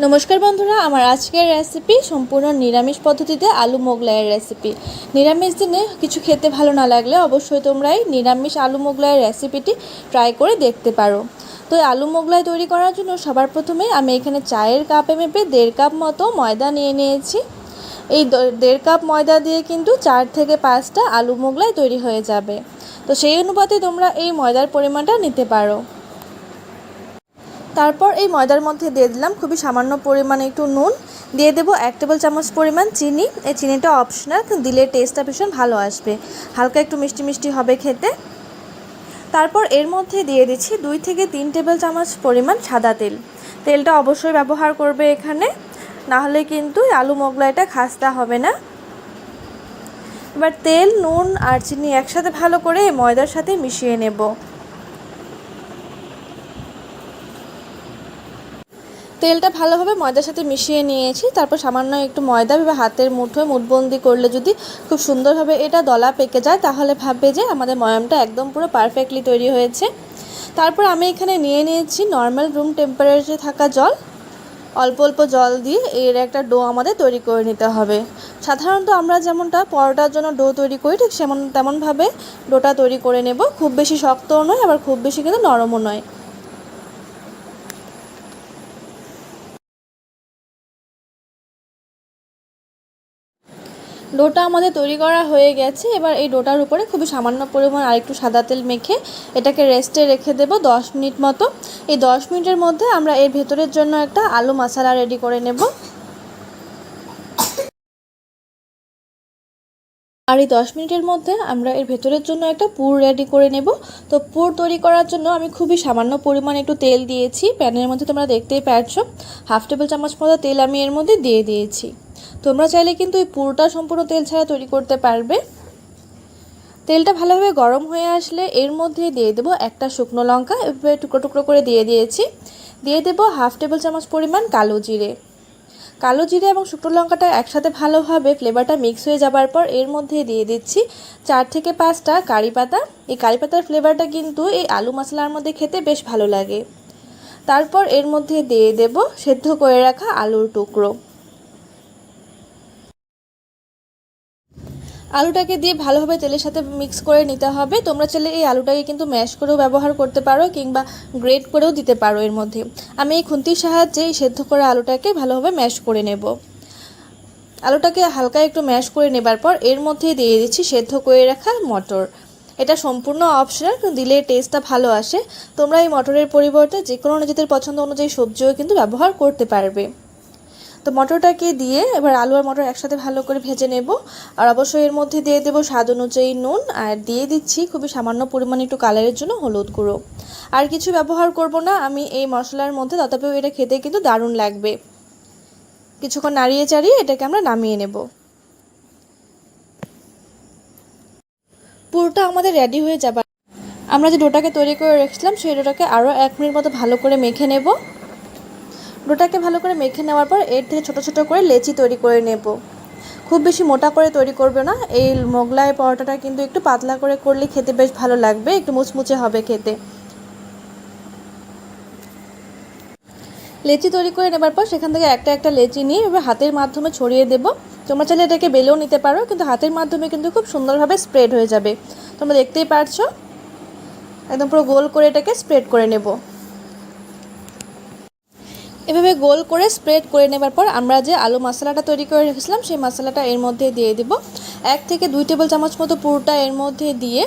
নমস্কার বন্ধুরা, আমার আজকের রেসিপি সম্পূর্ণ নিরামিষ পদ্ধতিতে আলু মোগলাইয়ের রেসিপি নিরামিষ দিনে কিছু খেতে ভালো না লাগলে অবশ্যই তোমরা এই নিরামিষ আলু মোগলাইয়ের রেসিপিটি ট্রাই করে দেখতে পারো। তো আলু মোগলাই তৈরি করার জন্য সবার প্রথমে আমি এখানে চায়ের কাপে মেপে দেড় কাপ মতো ময়দা নিয়ে নিয়েছি। এই দেড় কাপ ময়দা দিয়ে কিন্তু চার থেকে পাঁচটা আলু মোগলাই তৈরি হয়ে যাবে। তো সেই অনুপাতে তোমরা এই ময়দার পরিমাণটা নিতে পারো। তারপর এই ময়দার মধ্যে দিয়ে দিলাম খুবই সামান্য পরিমাণে একটু নুন। দিয়ে দেবো এক টেবিল চামচ পরিমাণ চিনি। এই চিনিটা অপশনাল দিলে টেস্টটা ভীষণ ভালো আসবে। হালকা একটু মিষ্টি মিষ্টি হবে খেতে। তারপর এর মধ্যে দিয়ে দিচ্ছি দুই থেকে তিন টেবিল চামচ পরিমাণ সাদা তেল। তেলটা অবশ্যই ব্যবহার করবে এখানে। না হলে কিন্তু আলু মোগলাইটা খাস্তা হবে না। এবার তেল, নুন আর চিনি একসাথে ভালো করে ময়দার সাথে মিশিয়ে নেব। তেলটা ভালোভাবে ময়দার সাথে মিশিয়ে নিয়েছি। তারপর সামান্য একটু ময়দা বা হাতের মুঠোয় মুঠবন্দি করলে যদি খুব সুন্দরভাবে এটা দলা পেকে যায়, তাহলে ভাববে যে আমাদের ময়ামটা একদম পুরো পারফেক্টলি তৈরি হয়েছে। তারপর আমি এখানে নিয়ে নিয়েছি নর্মাল রুম টেম্পারেচারে থাকা জল। অল্প অল্প জল দিয়ে এর একটা ডো আমাদের তৈরি করে নিতে হবে। সাধারণত আমরা যেমনটা পরোটার জন্য ডো তৈরি করি, ঠিক সেমন তেমনভাবে ডোটা তৈরি করে নেব। খুব বেশি শক্তও নয়, আবার খুব বেশি কিন্তু নরমও নয়। ডোটা আমাদের তৈরি করা হয়ে গেছে। এবার এই ডোটার উপরে খুবই সামান্য পরিমাণ আরেকটু সাদা তেল মেখে এটাকে রেস্টে রেখে দেব দশ মিনিট মতো। এই দশ মিনিটের মধ্যে আমরা এর ভেতরের জন্য একটা আলু মশলা রেডি করে নেব। আর এই দশ মিনিটের মধ্যে আমরা এর ভেতরের জন্য একটা পুর রেডি করে নেব। তো পুর তৈরি করার জন্য আমি খুবই সামান্য পরিমাণ একটু তেল দিয়েছি। প্যানের মধ্যে তোমরা দেখতেই পারছ, হাফ টেবিল চামচ মতো তেল আমি এর মধ্যে দিয়ে দিয়েছি। তোমরা চাইলে কিন্তু এই পুরোটা সম্পূর্ণ তেল ছাড়া তৈরি করতে পারবে। তেলটা ভালোভাবে গরম হয়ে আসলে এর মধ্যে দিয়ে দেবো একটা শুকনো লঙ্কা, এভাবে টুকরো টুকরো করে দিয়ে দিয়েছি। দিয়ে দেবো হাফ টেবিল চামচ পরিমাণ কালো জিরে। কালো জিরে এবং শুকনো লঙ্কাটা একসাথে ভালোভাবে ফ্লেভারটা মিক্স হয়ে যাবার পর এর মধ্যে দিয়ে দিচ্ছি চার থেকে পাঁচটা কারি পাতা। এই কারি পাতার ফ্লেভারটা কিন্তু এই আলু মশলার মধ্যে খেতে বেশ ভালো লাগে। তারপর এর মধ্যে দিয়ে দেব সেদ্ধ করে রাখা আলুর টুকরো। আলুটাকে দিয়ে ভালোভাবে তেলের সাথে মিক্স করে নিতে হবে। তোমরা চাইলে এই আলুটাকে কিন্তু ম্যাশ করেও ব্যবহার করতে পারো কিংবা গ্রেট করেও দিতে পারো এর মধ্যে। আমি এই খুন্তির সাহায্যে সেদ্ধ করা আলুটাকে ভালোভাবে ম্যাশ করে নেব। আলুটাকে হালকা একটু ম্যাশ করে নেবার পর এর মধ্যে দিয়ে দিচ্ছি সেদ্ধ করে রাখা মটর। এটা সম্পূর্ণ অপশনাল দিলে টেস্টটা ভালো আসে। তোমরা এই মটরের পরিবর্তে যে কোনো নিজেদের পছন্দ অনুযায়ী সবজিও কিন্তু ব্যবহার করতে পারবে। তো মটরটাকে দিয়ে এবার আলু আর মটর একসাথে ভালো করে ভেজে নেব। আর অবশ্যই এর মধ্যে দিয়ে দেবো স্বাদ অনুযায়ী নুন। আর দিয়ে দিচ্ছি খুবই সামান্য পরিমাণে একটু কালারের জন্য হলুদ গুঁড়ো। আর কিছু ব্যবহার করব না, আমি এই মশলার মধ্যে, তথাপিও এটা খেতে কিন্তু দারুণ লাগবে। কিছুক্ষণ নাড়িয়ে চাড়িয়ে এটাকে আমরা নামিয়ে নেব। পুরোটা আমাদের রেডি হয়ে যাবার। আমরা যে ডোটাকে তৈরি করে রেখেছিলাম, সেই ডোটাকে আরও এক মিনিট মতো ভালো করে মেখে নেব। ডোটাকে ভালো করে মেখে নেওয়ার পর এর থেকে ছোট ছোট করে লেচি তৈরি করে নেব। খুব বেশি মোটা করে তৈরি করবে না, এই মোগলাই পরোটাটা কিন্তু একটু পাতলা করে করলে খেতে বেশ ভালো লাগবে, একটু মুচমুচে হবে খেতে। লেচি তৈরি করে নেবার পর সেখান থেকে একটা একটা লেচি নিয়ে এবার হাতের মাধ্যমে ছড়িয়ে দেব। তোমরা চাইলে এটাকে বেলেও নিতে পারো, কিন্তু হাতের মাধ্যমে কিন্তু খুব সুন্দরভাবে স্প্রেড হয়ে যাবে। তোমরা দেখতেই পারছ? একদম পুরো গোল করে এটাকে স্প্রেড করে নেব। এভাবে গোল করে স্প্রেড করে নেবার পর আমরা যে আলু মশলাটা তৈরি করে রেখেছিলাম, সেই মশলাটা এর মধ্যে দিয়ে দেব। এক থেকে দুই টেবিল চামচ মতো পুরোটা এর মধ্যে দিয়ে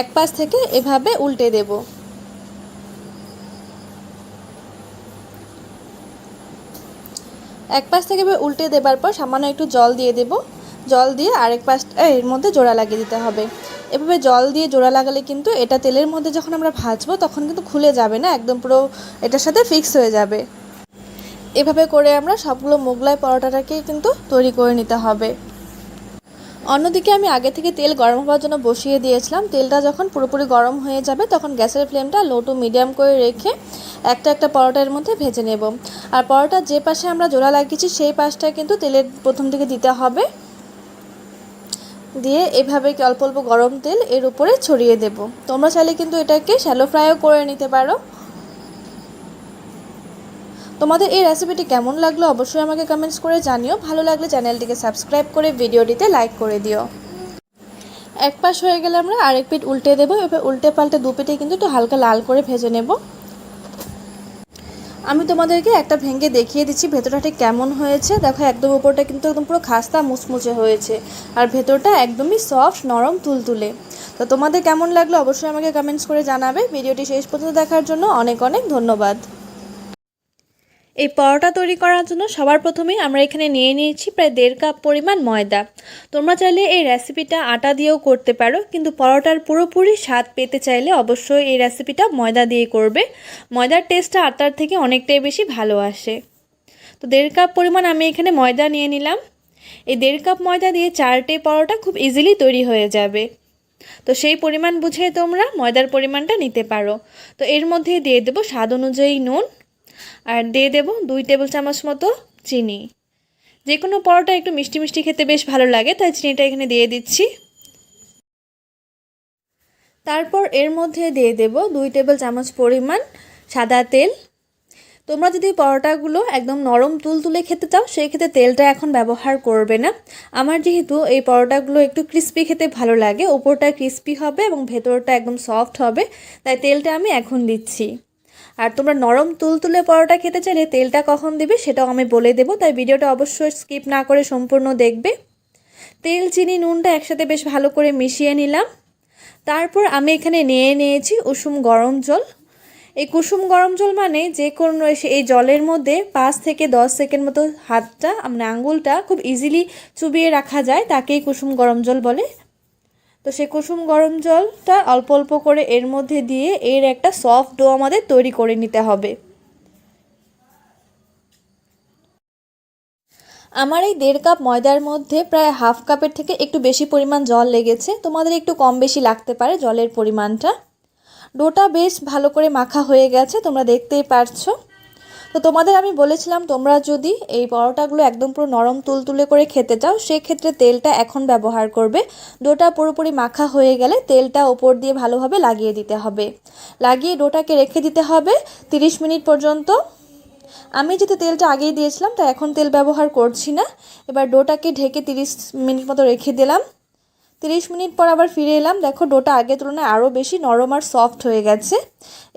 এক পাশ থেকে এভাবে উল্টে দেব। এক পাশ থেকে উল্টে দেবার পর সামান্য একটু জল দিয়ে দেব। জল দিয়ে আরেক পাশটা এর মধ্যে জোড়া লাগিয়ে দিতে হবে। এভাবে জল দিয়ে জোড়া লাগালে কিন্তু এটা তেলের মধ্যে যখন আমরা ভাজবো তখন কিন্তু খুলে যাবে না, একদম পুরো এটার সাথে ফিক্স হয়ে যাবে। এভাবে করে আমরা সবগুলো মোগলাই পরোটাটাকে কিন্তু তৈরি করে নিতে হবে। অন্যদিকে আমি আগে থেকে তেল গরম হওয়ার জন্য বসিয়ে দিয়েছিলাম। তেলটা যখন পুরোপুরি গরম হয়ে যাবে, তখন গ্যাসের ফ্লেমটা লো টু মিডিয়াম করে রেখে একটা একটা পরোটার মধ্যে ভেজে নেব। আর পরোটা যে পাশে আমরা জোড়া লাগিয়েছি, সেই পাশটা কিন্তু তেলের প্রথম দিকে দিতে হবে। দিয়ে এভাবে অল্প অল্প গরম তেল এর উপরে ছড়িয়ে দেব। তোমরা চাইলে কিন্তু এটাকে শ্যালো ফ্রাইও করে নিতে পারো। তোমাদের এই রেসিপিটি কেমন লাগল অবশ্যই আমাকে কমেন্টস করে জানিও। ভালো লাগলে চ্যানেলটিকে সাবস্ক্রাইব করে ভিডিওটিতে লাইক করে দিও। এক পাশ হয়ে গেলে আমরা আরেক পিঠ উল্টে দেবো, এবার উল্টে পাল্টে দু পিঠে কিন্তু একটু হালকা লাল করে ভেজে নেব। আমি তোমাদেরকে একটা ভেঙে দেখিয়ে দিচ্ছি, ভেতরটা ঠিক কেমন হয়েছে। দেখো, একদম উপরটা কিন্তু একদম পুরো খাস্তা মুচমুচে হয়েছে। আর ভেতরটা একদমই সফট নরম, তুলতুলে। তো তোমাদের কেমন লাগল অবশ্যই আমাকে কমেন্টস করে জানাবে। ভিডিওটি শেষ পর্যন্ত দেখার জন্য অনেক অনেক ধন্যবাদ। এই পরোটা তৈরি করার জন্য সবার প্রথমেই আমরা এখানে নিয়ে নিয়েছি প্রায় দেড় কাপ পরিমাণ ময়দা। তোমরা চাইলে এই রেসিপিটা আটা দিয়েও করতে পারো, কিন্তু পরোটার পুরোপুরি স্বাদ পেতে চাইলে অবশ্যই এই রেসিপিটা ময়দা দিয়ে করবে। ময়দার টেস্টটা আটার থেকে অনেকটাই বেশি ভালো আসে। তো দেড় কাপ পরিমাণ আমি এখানে ময়দা নিয়ে নিলাম। এই দেড় কাপ ময়দা দিয়ে চারটে পরোটা খুব ইজিলি তৈরি হয়ে যাবে। তো সেই পরিমাণ বুঝে তোমরা ময়দার পরিমাণটা নিতে পারো। তো এর মধ্যে দিয়ে দেবো স্বাদ অনুযায়ী নুন আর দিয়ে দেব দুই টেবিল চামচ মতো চিনি। যে কোনো পরোটা একটু মিষ্টি মিষ্টি খেতে বেশ ভালো লাগে, তাই চিনিটা এখানে দিয়ে দিচ্ছি। তারপর এর মধ্যে দিয়ে দেব দুই টেবিল চামচ পরিমাণ সাদা তেল। তোমরা যদি পরোটাগুলো একদম নরম তুল তুলে খেতে চাও, সেই ক্ষেত্রে তেলটা এখন ব্যবহার করবে না। আমার যেহেতু এই পরোটাগুলো একটু ক্রিস্পি খেতে ভালো লাগে, ওপরটা ক্রিস্পি হবে এবং ভেতরটা একদম সফট হবে, তাই তেলটা আমি এখন দিচ্ছি। আর তোমরা নরম তুলতুলে পরোটা খেতে চাইলে তেলটা কখন দিবে সেটাও আমি বলে দেবো, তাই ভিডিওটা অবশ্যই স্কিপ না করে সম্পূর্ণ দেখবে। তেল, চিনি, নুনটা একসাথে বেশ ভালো করে মিশিয়ে নিলাম। তারপর আমি এখানে নিয়ে নিয়েছি উষুম গরম জল। এই কুসুম গরম জল মানে যে কোনো এই জলের মধ্যে পাঁচ থেকে দশ সেকেন্ড মতো হাতটা মানে আঙ্গুলটা খুব ইজিলি চুবিয়ে রাখা যায়, তাকেই কুসুম গরম জল বলে। তো সে কুসুম গরম জলটা অল্প অল্প করে এর মধ্যে দিয়ে এর একটা সফট ডো আমাদের তৈরি করে নিতে হবে। আমার এই দেড় কাপ ময়দার মধ্যে প্রায় হাফ কাপের থেকে একটু বেশি পরিমাণ জল লেগেছে। তোমাদের একটু কম বেশি লাগতে পারে জলের পরিমাণটা। ডোটা বেশ ভালো করে মাখা হয়ে গেছে, তোমরা দেখতেই পারছ। তো তোমাদের আমি বলেছিলাম, তোমরা যদি এই পরোটাগুলো একদম পুরো নরম তুলতুলে করে খেতে চাও, সেক্ষেত্রে তেলটা এখন ব্যবহার করবে। ডোটা পুরোপুরি মাখা হয়ে গেলে তেলটা ওপর দিয়ে ভালোভাবে লাগিয়ে দিতে হবে। লাগিয়ে ডোটাকে রেখে দিতে হবে 30 মিনিট পর্যন্ত। আমি যেহেতু তেলটা আগেই দিয়েছিলাম, তাই এখন তেল ব্যবহার করছি না। এবার ডোটাকে ঢেকে 30 মিনিট মতো রেখে দিলাম। 30 মিনিট পর আবার ফিরে এলাম। দেখো, ডোটা আগের তুলনায় আরও বেশি নরম আর সফট হয়ে গেছে।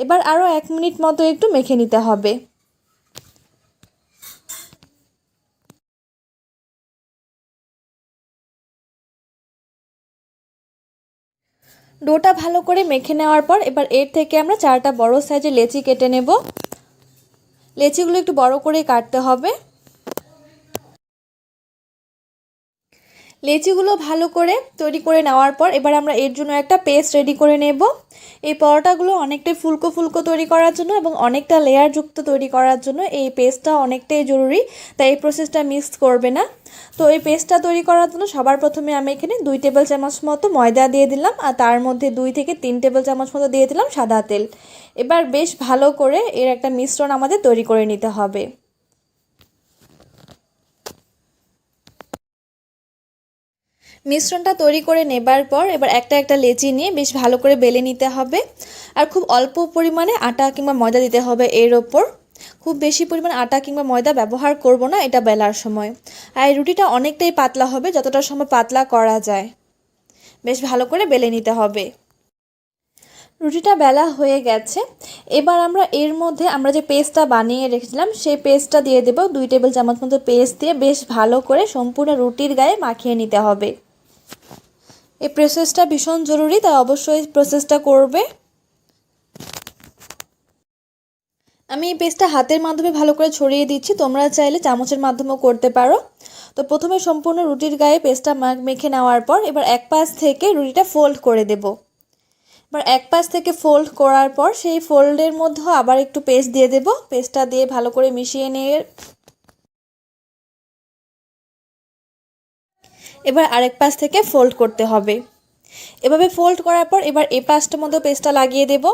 এবার আরও এক মিনিট মতো একটু মেখে নিতে হবে। ডোটা ভালো করে মেখে নেওয়ার পর এবার এর থেকে আমরা চারটা বড় সাইজের লেচি কেটে নেব। লেচিগুলো একটু বড় করে কাটতে হবে। লেচিগুলো ভালো করে তৈরি করে নেওয়ার পর এবার আমরা এর জন্য একটা পেস্ট রেডি করে নেব। এই পরোটাগুলো অনেকটাই ফুলকো ফুলকো তৈরি করার জন্য এবং অনেকটা লেয়ারযুক্ত তৈরি করার জন্য এই পেস্টটা অনেকটাই জরুরি, তাই এই প্রসেসটা মিক্স করবে না। তো এই পেস্টটা তৈরি করার জন্য সবার প্রথমে আমি এখানে দুই টেবিল চামচ মতো ময়দা দিয়ে দিলাম আর তার মধ্যে দুই থেকে তিন টেবিল চামচ মতো দিয়ে দিলাম সাদা তেল। এবার বেশ ভালো করে এর একটা মিশ্রণ আমাদের তৈরি করে নিতে হবে। মিশ্রণটা তৈরি করে নেবার পর এবার একটা একটা লেচি নিয়ে বেশ ভালো করে বেলে নিতে হবে। আর খুব অল্প পরিমাণে আটা কিংবা ময়দা দিতে হবে এর ওপর। খুব বেশি পরিমাণ আটা কিংবা ময়দা ব্যবহার করব না এটা বেলার সময়। আর এই রুটিটা অনেকটাই পাতলা হবে, যতটা সময় পাতলা করা যায়। বেশ ভালো করে বেলে নিতে হবে। রুটিটা বেলা হয়ে গেছে। এবার আমরা এর মধ্যে আমরা যে পেস্টটা বানিয়ে রেখেছিলাম, সেই পেস্টটা দিয়ে দেবো। দুই টেবিল চামচ মতো পেস্ট দিয়ে বেশ ভালো করে সম্পূর্ণ রুটির গায়ে মাখিয়ে নিতে হবে। এই প্রসেসটা ভীষণ জরুরি, তাই অবশ্যই প্রসেসটা করবে। আমি এই পেস্টটা হাতের মাধ্যমে ভালো করে ছড়িয়ে দিচ্ছি, তোমরা চাইলে চামচের মাধ্যমেও করতে পারো। তো প্রথমে সম্পূর্ণ রুটির গায়ে পেস্টটা মেখে নেওয়ার পর, এবার এক পাশ থেকে রুটিটা ফোল্ড করে দেব। এবার এক পাশ থেকে ফোল্ড করার পর, সেই ফোল্ডের মধ্যেও আবার একটু পেস্ট দিয়ে দেব। পেস্টটা দিয়ে ভালো করে মিশিয়ে নিয়ে এবার আরেক পাশ থেকে ফোল্ড করতে হবে। এভাবে ফোল্ড করার পর এবার এ পাশটার মধ্যে পেস্টটা লাগিয়ে দেব।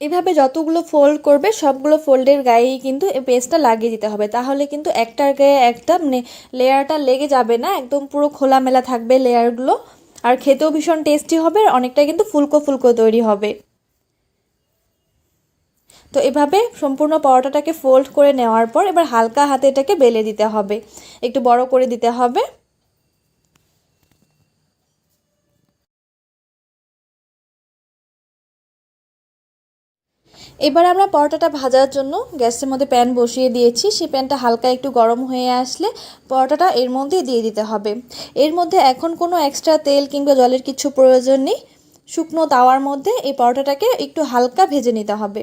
এভাবে যতগুলো ফোল্ড করবে, সবগুলো ফোল্ডের গায়েই কিন্তু এই পেস্টটা লাগিয়ে দিতে হবে। তাহলে কিন্তু একটার গায়ে একটা মানে লেয়ারটা লেগে যাবে না, একদম পুরো খোলামেলা থাকবে লেয়ারগুলো। আর খেতেও ভীষণ টেস্টি হবে, আর অনেকটা কিন্তু ফুলকো ফুলকো তৈরি হবে। তো এভাবে সম্পূর্ণ পরোটাটাকে ফোল্ড করে নেওয়ার পর এবার হালকা হাতে এটাকে বেলে দিতে হবে। একটু বড় করে দিতে হবে। এবার আমরা পরোটাটা ভাজার জন্য গ্যাসের মধ্যে প্যান বসিয়ে দিয়েছি। সেই প্যানটা হালকা একটু গরম হয়ে আসলে পরোটাটা এর মধ্যে দিয়ে দিতে হবে। এর মধ্যে এখন কোনো এক্সট্রা তেল কিংবা জলের কিছু প্রয়োজন নেই। শুকনো তাওয়ার মধ্যে এই পরোটাটাকে একটু হালকা ভেজে নিতে হবে।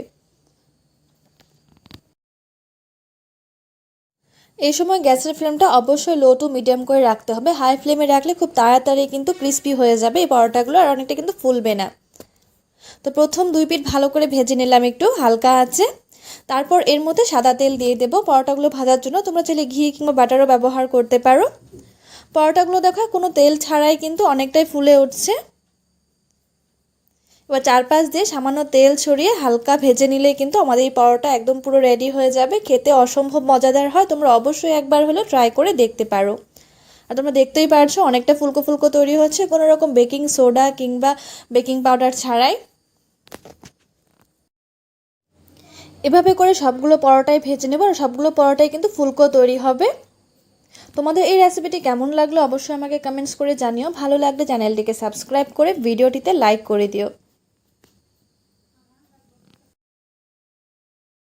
এই সময় গ্যাসের ফ্লেমটা অবশ্যই লো টু মিডিয়াম করে রাখতে হবে। হাই ফ্লেমে রাখলে খুব তাড়াতাড়ি কিন্তু ক্রিস্পি হয়ে যাবে এই পরোটাগুলো আর অনেকটা কিন্তু ফুলবে না। তো প্রথম দুই পিঠ ভালো করে ভেজে নিলাম একটু, হালকা আছে। তারপর এর মধ্যে সাদা তেল দিয়ে দেবো। পরোটাগুলো ভাজার জন্য তোমরা চাইলে ঘি কিংবা বাটারও ব্যবহার করতে পারো। পরোটাগুলো দেখো কোনো তেল ছাড়াই কিন্তু অনেকটাই ফুলে উঠছে। এবার চারপাশ দিয়ে সামান্য তেল ছড়িয়ে হালকা ভেজে নিলে কিন্তু আমাদের এই পরোটা একদম পুরো রেডি হয়ে যাবে। খেতে অসম্ভব মজাদার হয়, তোমরা অবশ্যই একবার হলেও ট্রাই করে দেখতে পারো। আর তোমরা দেখতেই পারছ অনেকটা ফুলকো ফুলকো তৈরি হচ্ছে, কোনো রকম বেকিং সোডা কিংবা বেকিং পাউডার ছাড়াই। এভাবে করে সবগুলো পরোটাই ভেজে নেব আর সবগুলো পরোটাই কিন্তু ফুলকো তৈরি হবে। তোমাদের এই রেসিপিটি কেমন লাগল অবশ্যই আমাকে কমেন্টস করে জানিও। ভালো লাগলে চ্যানেলটিকে সাবস্ক্রাইব করে ভিডিওটিতে লাইক করে দিও।